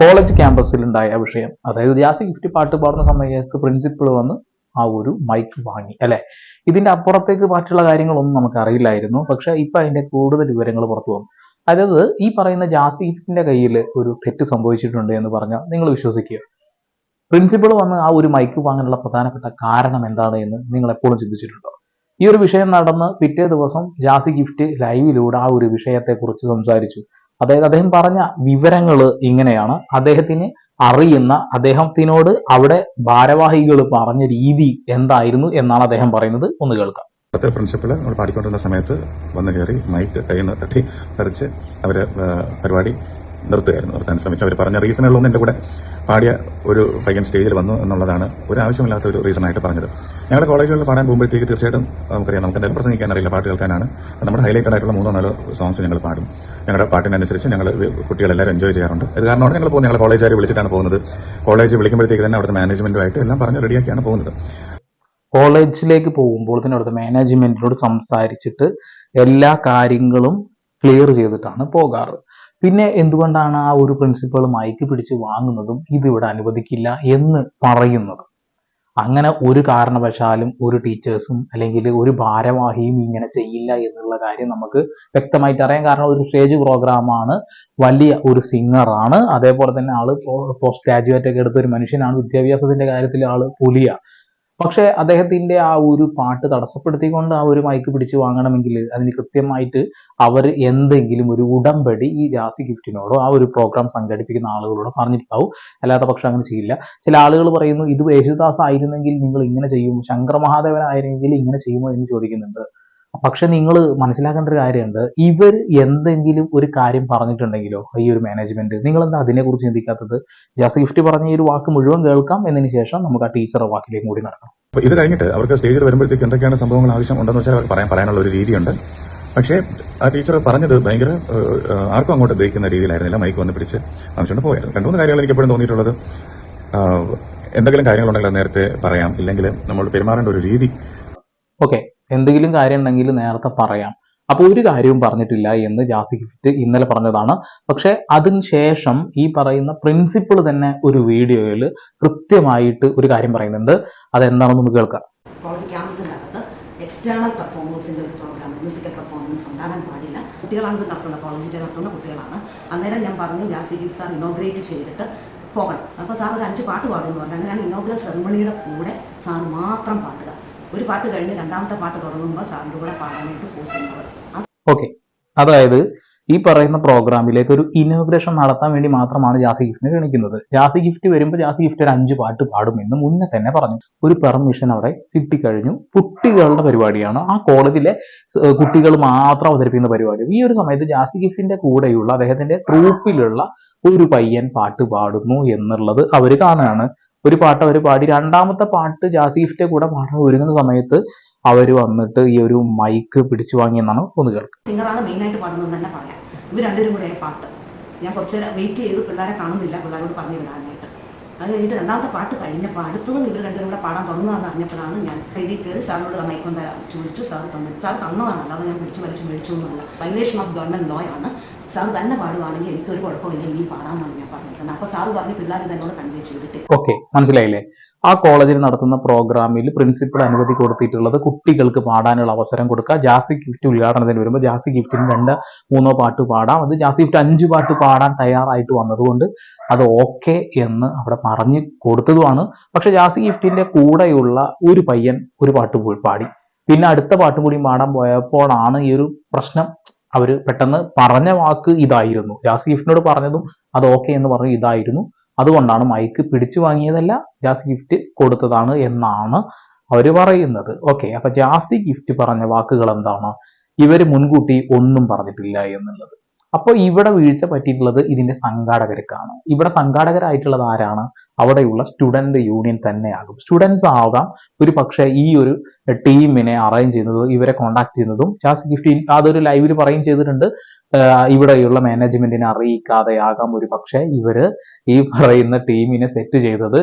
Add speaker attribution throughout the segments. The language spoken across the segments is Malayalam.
Speaker 1: കോളേജ് ക്യാമ്പസിൽ ഉണ്ടായ വിഷയം. അതായത് ജാസി ഗിഫ്റ്റ് പാട്ട് പാടുന്ന സമയത്ത് പ്രിൻസിപ്പൾ വന്ന് ആ ഒരു മൈക്ക് വാങ്ങി അല്ലെ? ഇതിന്റെ അപ്പുറത്തേക്ക് മറ്റുള്ള കാര്യങ്ങളൊന്നും നമുക്ക് അറിയില്ലായിരുന്നു. പക്ഷെ ഇപ്പൊ അതിന്റെ കൂടുതൽ വിവരങ്ങൾ പുറത്തു വന്നു. അതായത് ഈ പറയുന്ന ജാസി ഗിഫ്റ്റിന്റെ കയ്യിൽ ഒരു തെറ്റ് സംഭവിച്ചിട്ടുണ്ട് എന്ന് പറഞ്ഞാൽ നിങ്ങൾ വിശ്വസിക്കുക. പ്രിൻസിപ്പൾ വന്ന് ആ ഒരു മൈക്ക് വാങ്ങാനുള്ള പ്രധാനപ്പെട്ട കാരണം എന്താണ് എന്ന് നിങ്ങൾ എപ്പോഴും ചിന്തിച്ചിട്ടുണ്ടോ? ഈ ഒരു വിഷയം നടന്ന് പിറ്റേ ദിവസം ജാസി ഗിഫ്റ്റ് ലൈവിലൂടെ ആ ഒരു വിഷയത്തെ കുറിച്ച് സംസാരിച്ചു. അതായത് അദ്ദേഹം പറഞ്ഞ വിവരങ്ങൾ ഇങ്ങനെയാണ്. അദ്ദേഹത്തിന് അറിയുന്ന അദ്ദേഹത്തിനോട് അവിടെ ഭാരവാഹികൾ പറഞ്ഞ രീതി എന്തായിരുന്നു എന്നാണ് അദ്ദേഹം പറയുന്നത്. ഒന്ന് കേൾക്കാം.
Speaker 2: പത്ത് പ്രിൻസിപ്പൽ നമ്മൾ പാടിക്കൊണ്ടിരുന്ന സമയത്ത് വന്ന് കയറി മൈക്ക് കയ്യിൽ തട്ടി തെറിച്ച് അവർ പരിപാടി നിർത്തുകയായിരുന്നു. നിർത്താൻ ശ്രമിച്ചു അവർ പറഞ്ഞ റീസണുകളൊന്നും എന്റെ കൂടെ പാടിയ ഒരു പയ്യൻ സ്റ്റേജിൽ വന്നു എന്നുള്ളതാണ് ഒരു ആവശ്യമില്ലാത്ത ഒരു റീസണായിട്ട് പറഞ്ഞത്. ഞങ്ങളുടെ കോളേജുകളിൽ പാടാൻ പോകുമ്പോഴത്തേക്ക് തീർച്ചയായിട്ടും നമുക്കറിയാം നമുക്ക് എന്തായാലും പ്രസംഗിക്കാൻ അറിയില്ല പാട്ട് കേൾക്കാനാണ്. നമ്മുടെ ഹൈലൈറ്റഡ് ആയിട്ടുള്ള മൂന്നോ നാലോ സോങ്സ് ഞങ്ങൾ പാടും. ഞങ്ങളുടെ പാട്ടിനനുസരിച്ച് ഞങ്ങൾ കുട്ടികളെല്ലാവരും എൻജോയ് ചെയ്യാറുണ്ട്. ഇത് കാരണമാണ് ഞങ്ങൾ പോകുന്നത് ഞങ്ങൾ കോളേജുകാർ വിളിച്ചിട്ടാണ് പോകുന്നത്. കോളേജ് വിളിക്കുമ്പോഴത്തേക്ക് തന്നെ അവിടുത്തെ മാനേജ്മെന്റുമായിട്ട് എല്ലാം പറഞ്ഞ് റെഡിയാക്കിയാണ് പോകുന്നത്.
Speaker 1: കോളേജിലേക്ക് പോകുമ്പോൾ തന്നെ അവിടുത്തെ മാനേജ്മെന്റിനോട് സംസാരിച്ചിട്ട് എല്ലാ കാര്യങ്ങളും ക്ലിയർ ചെയ്തിട്ടാണ് പോകാറ്. പിന്നെ എന്തുകൊണ്ടാണ് ആ ഒരു പ്രിൻസിപ്പൾ മൈക്ക് പിടിച്ച് വാങ്ങുന്നതും ഇതിവിടെ അനുവദിക്കില്ല എന്ന് പറയുന്നതും? അങ്ങനെ ഒരു കാരണവശാലും ഒരു ടീച്ചേഴ്സും അല്ലെങ്കിൽ ഒരു ഭാരവാഹിയും ഇങ്ങനെ ചെയ്യില്ല എന്നുള്ള കാര്യം നമുക്ക് വ്യക്തമായിട്ട് അറിയാം. കാരണം ഒരു സ്റ്റേജ് പ്രോഗ്രാമാണ് വലിയ ഒരു സിംഗറാണ് അതേപോലെ തന്നെ ആൾ പോസ്റ്റ് ഗ്രാജുവേറ്റ് ഒക്കെ എടുത്ത ഒരു മനുഷ്യനാണ്. വിദ്യാഭ്യാസത്തിന്റെ കാര്യത്തിൽ ആൾ പുലിയ. പക്ഷെ അദ്ദേഹത്തിന്റെ ആ ഒരു പാട്ട് തടസ്സപ്പെടുത്തിക്കൊണ്ട് ആ ഒരു മൈക്ക് പിടിച്ച് വാങ്ങണമെങ്കിൽ അതിന് കൃത്യമായിട്ട് അവർ എന്തെങ്കിലും ഒരു ഉടമ്പടി ഈ രാസി ഗിഫ്റ്റിനോടോ ആ ഒരു പ്രോഗ്രാം സംഘടിപ്പിക്കുന്ന ആളുകളോട് പറഞ്ഞിട്ടുണ്ടാവും. അല്ലാത്ത പക്ഷെ അങ്ങനെ ചെയ്യില്ല. ചില ആളുകൾ പറയുന്നു ഇത് യേശുദാസ് ആയിരുന്നെങ്കിൽ നിങ്ങൾ ഇങ്ങനെ ചെയ്യും ശങ്കർ മഹാദേവൻ ആയിരുന്നെങ്കിൽ ഇങ്ങനെ ചെയ്യുമോ എന്ന് ചോദിക്കുന്നുണ്ട്. പക്ഷെ നിങ്ങൾ മനസ്സിലാക്കേണ്ട ഒരു കാര്യമുണ്ട്. ഇവർ എന്തെങ്കിലും ഒരു കാര്യം പറഞ്ഞിട്ടുണ്ടെങ്കിലോ ഈ ഒരു മാനേജ്മെന്റ് നിങ്ങൾ എന്താ അതിനെക്കുറിച്ച് ചിന്തിക്കാത്തത്? ജാസ് ഗിഫ്റ്റ് പറഞ്ഞ ഈ ഒരു വാക്ക് മുഴുവൻ കേൾക്കാം. എന്നതിന് ശേഷം നമുക്ക് ആ ടീച്ചറുടെ വാക്കിലേക്ക് കൂടി നടക്കാം.
Speaker 2: അപ്പൊ ഇത് കഴിഞ്ഞിട്ട് അവർക്ക് സ്റ്റേജിൽ വരുമ്പോഴത്തേക്ക് എന്തൊക്കെയാണ് സംഭവങ്ങൾ ആവശ്യം ഉണ്ടെന്ന് വെച്ചാൽ അവർക്ക് പറയാൻ പറയാനുള്ള ഒരു രീതിയുണ്ട്. പക്ഷേ ആ ടീച്ചർ പറഞ്ഞത് ഭയങ്കര ആർക്കും അങ്ങോട്ട് ദഹിക്കുന്ന രീതിയിലായിരുന്നില്ല. മൈക്ക് വന്ന് പിടിച്ച് ആവശ്യമുണ്ട് പോയായിരുന്നു. രണ്ട് മൂന്ന് കാര്യങ്ങൾ എനിക്ക് എപ്പോഴും തോന്നിയിട്ടുള്ളത്. എന്തെങ്കിലും കാര്യങ്ങളുണ്ടെങ്കിൽ നേരത്തെ പറയാം. ഇല്ലെങ്കിൽ നമ്മൾ പെരുമാറേണ്ട ഒരു രീതി.
Speaker 1: ഓക്കെ എന്തെങ്കിലും കാര്യം ഉണ്ടെങ്കിൽ നേരത്തെ പറയാം. അപ്പൊ ഒരു കാര്യവും പറഞ്ഞിട്ടില്ല എന്ന് ജാസി ഗിഫ്റ്റ് ഇന്നലെ പറഞ്ഞതാണ്. പക്ഷെ അതിന് ശേഷം ഈ പറയുന്ന പ്രിൻസിപ്പിൾ തന്നെ ഒരു വീഡിയോയിൽ കൃത്യമായിട്ട് ഒരു കാര്യം പറയുന്നുണ്ട്. അതെന്താണെന്ന് നമുക്ക് കേൾക്കാം.
Speaker 3: കോളേജ് എക്സ്റ്റേണൽ പെർഫോമൻസിന്റെ ഒരു പ്രോഗ്രാം മ്യൂസിക്കൽ പെർഫോമൻസ് ഉണ്ടാകാൻ പാടില്ല. കുട്ടികളാണ് ഇത് നടത്തുന്നത്. കോളേജിൽ നടത്തുന്ന കുട്ടികളാണ്. അന്നേരം ഞാൻ പറഞ്ഞു ജാസി ഗിഫ് സാർ ഇനോഗ്രേറ്റ് ചെയ്തിട്ട് പോകണം. അപ്പോൾ സാർ ഒരു അഞ്ച് പാട്ട് പാടുമെന്ന് പറഞ്ഞു. അങ്ങനെയാണ് ഇനോഗ്രൽ സെറമണിയുടെ കൂടെ സാർ മാത്രം പാടുക. ഒരു പാട്ട് കഴിഞ്ഞ് രണ്ടാമത്തെ പാട്ട് തുടങ്ങുമ്പോൾ സാറിന്റെ കൂടെ പാടാനായിട്ട് പോസ്
Speaker 1: ഓക്കെ അതായത് ഈ പറയുന്ന പ്രോഗ്രാമിലേക്ക് ഒരു ഇനോഗ്രേഷൻ നടത്താൻ വേണ്ടി മാത്രമാണ് ജാസി ഗിഫ്റ്റിനെ ക്ഷണിക്കുന്നത് ജാസി ഗിഫ്റ്റ് വരുമ്പോൾ ജാസി ഗിഫ്റ്റ് ഒരു അഞ്ച് പാട്ട് പാടും എന്ന് മുന്നേ തന്നെ പറഞ്ഞു. ഒരു പെർമിഷൻ അവിടെ കിട്ടിക്കഴിഞ്ഞു. കുട്ടികളുടെ പരിപാടിയാണ്. ആ കോളേജിലെ കുട്ടികൾ മാത്രം അവതരിപ്പിക്കുന്ന പരിപാടി ഈ ഒരു സമയത്ത് ജാസി ഗിഫ്റ്റിന്റെ കൂടെയുള്ള അദ്ദേഹത്തിന്റെ ട്രൂപ്പിലുള്ള ഒരു പയ്യൻ പാട്ട് പാടുന്നു എന്നുള്ളത് അവർ കാണുകയാണ്. ഒരു പാട്ട് അവർ പാടി. രണ്ടാമത്തെ പാട്ട് ജാസിഫിന്റെ കൂടെ പാടാൻ ഒരുങ്ങുന്ന സമയത്ത് അവർ വന്നിട്ട് ഈ ഒരു മൈക്ക് പിടിച്ചു വാങ്ങിയെന്നാണ് ഒന്ന് കേൾക്കുക
Speaker 3: സിംഗറാണ് മെയിനായിട്ട് പാടുന്നത് തന്നെ പറയാം. ഇവർ രണ്ടുപേരും കൂടെ പാട്ട്. ഞാൻ കുറച്ച് വെയിറ്റ് ചെയ്ത് പിള്ളേരെ കാണുന്നില്ല. പിള്ളേരോട് പറഞ്ഞു വിടാനായിട്ട്. അത് കഴിഞ്ഞിട്ട് രണ്ടാമത്തെ പാട്ട് കഴിഞ്ഞപ്പോൾ അടുത്തതും ഇവർ രണ്ടുപേരും കൂടെ പാടാൻ തുടങ്ങുന്നതെന്ന് അറിഞ്ഞപ്പോഴാണ് ഞാൻ എഴുതി കയറി സാറിനോട് മൈക്കൊന്ന് ചോദിച്ചു സാർ തന്നു. സാർ തന്നതാണ്. അല്ലാതെ ഞാൻ പിടിച്ച് വലിച്ചു മേടിച്ചു എന്നല്ല വൈലേഷൻ ഓഫ് ഗവൺമെന്റ് ലോ ആണ്. സാർ തന്നെ പാടുവാണെങ്കിൽ എനിക്കൊരു കുഴപ്പമില്ല ഇനി പാടാമെന്നാണ് ഞാൻ പറഞ്ഞിരിക്കുന്നത്. അപ്പോൾ സാറ് പറഞ്ഞ് പിള്ളേർ എന്നോട് കൺവേ ചെയ്തിട്ട്
Speaker 1: ഓക്കെ മനസ്സിലായില്ലേ? ആ കോളേജിൽ നടത്തുന്ന പ്രോഗ്രാമിൽ പ്രിൻസിപ്പൽ അനുമതി കൊടുത്തിട്ടുള്ളത് കുട്ടികൾക്ക് പാടാനുള്ള അവസരം കൊടുക്കുക. ജാസി ഗിഫ്റ്റ് ഉദ്ഘാടനത്തിന് വരുമ്പോൾ ജാസി ഗിഫ്റ്റിന് രണ്ട് മൂന്നോ പാട്ട് പാടാം. അത് ജാസി ഗിഫ്റ്റ് അഞ്ച് പാട്ട് പാടാൻ തയ്യാറായിട്ട് വന്നതുകൊണ്ട് അത് ഓക്കെ എന്ന് അവിടെ പറഞ്ഞു കൊടുത്തതുമാണ്. പക്ഷെ ജാസി ഗിഫ്റ്റിന്റെ കൂടെയുള്ള ഒരു പയ്യൻ ഒരു പാട്ട് പോയി പാടി. പിന്നെ അടുത്ത പാട്ടും കൂടി പാടാൻ പോയപ്പോഴാണ് ഈ ഒരു പ്രശ്നം അവർ പെട്ടെന്ന് പറഞ്ഞ വാക്ക് ഇതായിരുന്നു. ജാസി ഗിഫ്റ്റിനോട് പറഞ്ഞതും അത് ഓക്കെ എന്ന് പറഞ്ഞു ഇതായിരുന്നു. അതുകൊണ്ടാണ് മൈക്ക് പിടിച്ചു വാങ്ങിയതല്ല ജാസി ഗിഫ്റ്റ് കൊടുത്തതാണ് എന്നാണ് അവർ പറയുന്നത്. ഓക്കെ അപ്പൊ ജാസി ഗിഫ്റ്റ് പറഞ്ഞ വാക്കുകൾ എന്താണ്? ഇവർ മുൻകൂട്ടി ഒന്നും പറഞ്ഞിട്ടില്ല എന്നുള്ളത്. അപ്പോൾ ഇവിടെ വീഴ്ച പറ്റിയിട്ടുള്ളത് ഇതിന്റെ സംഘാടകർക്കാണ്. ഇവിടെ സംഘാടകരായിട്ടുള്ളത് ആരാണ്? അവിടെയുള്ള സ്റ്റുഡന്റ് യൂണിയൻ തന്നെയാകും. സ്റ്റുഡൻസ് ആകാം. ഒരു പക്ഷേ ഈ ഒരു ടീമിനെ അറേഞ്ച് ചെയ്യുന്നതും ഇവരെ കോണ്ടാക്ട് ചെയ്യുന്നതും ജാസ് ഗിഫ്റ്റ് അതൊരു ലൈവിൽ പറയും ചെയ്തിട്ടുണ്ട്. ഇവിടെയുള്ള മാനേജ്മെന്റിനെ അറിയിക്കാതെയാകാം ഒരു പക്ഷേ ഇവർ ഈ പറയുന്ന ടീമിനെ സെറ്റ് ചെയ്തത്.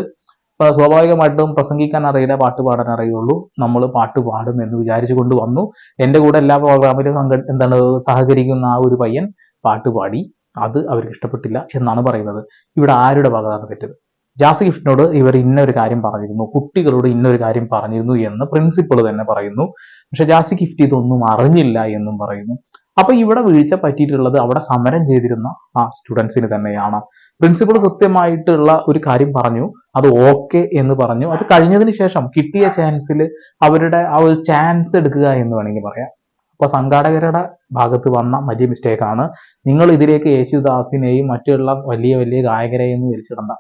Speaker 1: സ്വാഭാവികമായിട്ടും പ്രസംഗിക്കാൻ അറിയില്ല പാട്ട് പാടാൻ അറിയുള്ളൂ. നമ്മൾ പാട്ട് പാടും എന്ന് വിചാരിച്ചു കൊണ്ട് വന്നു. എന്റെ കൂടെ എല്ലാ പ്രോഗ്രാമിലും സംഘ എന്താണ് സഹകരിക്കുന്ന ആ ഒരു പയ്യൻ പാട്ട് പാടി. അത് അവർക്ക് ഇഷ്ടപ്പെട്ടില്ല എന്നാണ് പറയുന്നത്. ഇവിടെ ആരുടെ ഭാഗത്താണ് തെറ്റത്? ജാസി ഗിഫ്റ്റിനോട് ഇവർ ഇന്നൊരു കാര്യം പറഞ്ഞിരുന്നു. കുട്ടികളോട് ഇന്നൊരു കാര്യം പറഞ്ഞിരുന്നു എന്ന് പ്രിൻസിപ്പൾ തന്നെ പറയുന്നു. പക്ഷെ ജാസി ഗിഫ്റ്റ് ഇതൊന്നും അറിഞ്ഞില്ല എന്നും പറയുന്നു. അപ്പൊ ഇവിടെ വീഴ്ച പറ്റിയിട്ടുള്ളത് അവിടെ സമരം ചെയ്തിരുന്ന ആ സ്റ്റുഡൻസിന് തന്നെയാണ്. പ്രിൻസിപ്പൾ കൃത്യമായിട്ടുള്ള ഒരു കാര്യം പറഞ്ഞു. അത് ഓക്കെ എന്ന് പറഞ്ഞു. അത് കഴിഞ്ഞതിന് ശേഷം കിട്ടിയ ചാൻസിൽ അവരുടെ ആ ഒരു ചാൻസ് എടുക്കുക എന്ന് വേണമെങ്കിൽ പറയാം. അപ്പൊ സംഘാടകരുടെ ഭാഗത്ത് വന്ന വലിയ മിസ്റ്റേക്കാണ് നിങ്ങൾ ഇതിലേക്ക് യേശുദാസിനെയും മറ്റുള്ള വലിയ വലിയ ഗായകരെയും വിളിച്ചിടണ്ട.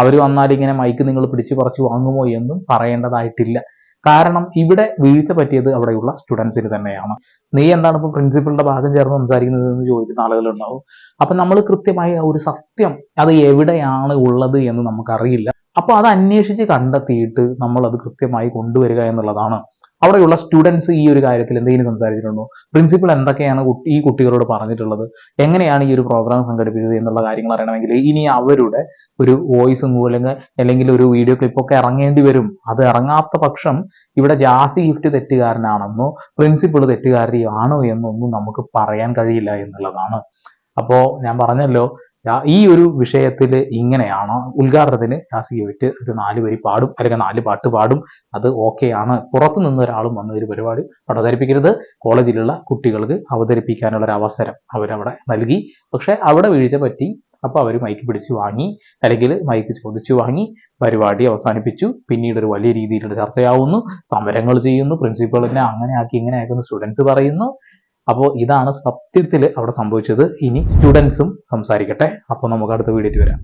Speaker 1: അവർ വന്നാൽ ഇങ്ങനെ മൈക്ക് നിങ്ങൾ പിടിച്ചു പറിച്ചു വാങ്ങുമോ എന്നും പറയേണ്ടതായിട്ടില്ല. കാരണം ഇവിടെ വീഴ്ച പറ്റിയത് അവിടെയുള്ള സ്റ്റുഡൻസിന് തന്നെയാണ്. നീ എന്താണ് ഇപ്പൊ പ്രിൻസിപ്പളിന്റെ ഭാഗം ചേർന്ന് സംസാരിക്കുന്നത് എന്ന് ചോദിക്കുന്ന ആളുകളുണ്ടാവും. അപ്പൊ നമ്മൾ കൃത്യമായി ഒരു സത്യം അത് എവിടെയാണ് ഉള്ളത് എന്ന് നമുക്കറിയില്ല. അപ്പോൾ അത് അന്വേഷിച്ച് കണ്ടെത്തിയിട്ട് നമ്മൾ അത് കൃത്യമായി കൊണ്ടുവരിക എന്നുള്ളതാണ് അവിടെയുള്ള സ്റ്റുഡൻസ് ഈ ഒരു കാര്യത്തിൽ എന്തെങ്കിലും സംസാരിച്ചിട്ടുണ്ടോ? പ്രിൻസിപ്പൾ എന്തൊക്കെയാണ് ഈ കുട്ടികളോട് പറഞ്ഞിട്ടുള്ളത്? എങ്ങനെയാണ് ഈ ഒരു പ്രോഗ്രാം സംഘടിപ്പിച്ചത് എന്നുള്ള കാര്യങ്ങൾ അറിയണമെങ്കിൽ ഇനി അവരുടെ ഒരു വോയിസ് മൂലങ്ങൾ അല്ലെങ്കിൽ ഒരു വീഡിയോ ക്ലിപ്പൊക്കെ ഇറങ്ങേണ്ടി വരും. അത് ഇറങ്ങാത്ത പക്ഷം ഇവിടെ ജാസി ഗിഫ്റ്റ് തെറ്റുകാരനാണെന്നോ പ്രിൻസിപ്പിൾ തെറ്റുകാരിയാണോ എന്നൊന്നും നമുക്ക് പറയാൻ കഴിയില്ല എന്നുള്ളതാണ്. അപ്പോ ഞാൻ പറഞ്ഞല്ലോ ഈ ഒരു വിഷയത്തിൽ ഇങ്ങനെയാണ്? ഉദ്ഘാടനത്തിന് ജാസി ഗിഫ്റ്റ് ഒരു നാല് വരി പാടും അല്ലെങ്കിൽ നാല് പാട്ട് പാടും അത് ഓക്കെ ആണ് പുറത്തു നിന്ന് ഒരാളും വന്ന് ഒരു പരിപാടി അവതരിപ്പിക്കരുത് കോളേജിലുള്ള കുട്ടികൾക്ക് അവതരിപ്പിക്കാനുള്ള ഒരു അവസരം അവരവിടെ നൽകി. പക്ഷെ അവിടെ വീഴ്ച പറ്റി. അപ്പൊ അവർ മൈക്ക് പിടിച്ചു വാങ്ങി അല്ലെങ്കിൽ മൈക്ക് ചോദിച്ചു വാങ്ങി പരിപാടി അവസാനിപ്പിച്ചു. പിന്നീട് ഒരു വലിയ രീതിയിലുള്ള ചർച്ചയാവുന്നു. സമരങ്ങൾ ചെയ്യുന്നു. പ്രിൻസിപ്പളിനെ അങ്ങനെ ആക്കി ഇങ്ങനെ ആക്കുന്നു സ്റ്റുഡൻസ് പറയുന്നു. അപ്പോൾ ഇതാണ് സത്യത്തിൽ അവിടെ സംഭവിച്ചത്. ഇനി സ്റ്റുഡൻസും സംസാരിക്കട്ടെ. അപ്പോൾ നമുക്ക് അടുത്ത വീഡിയോയിൽ വരാം.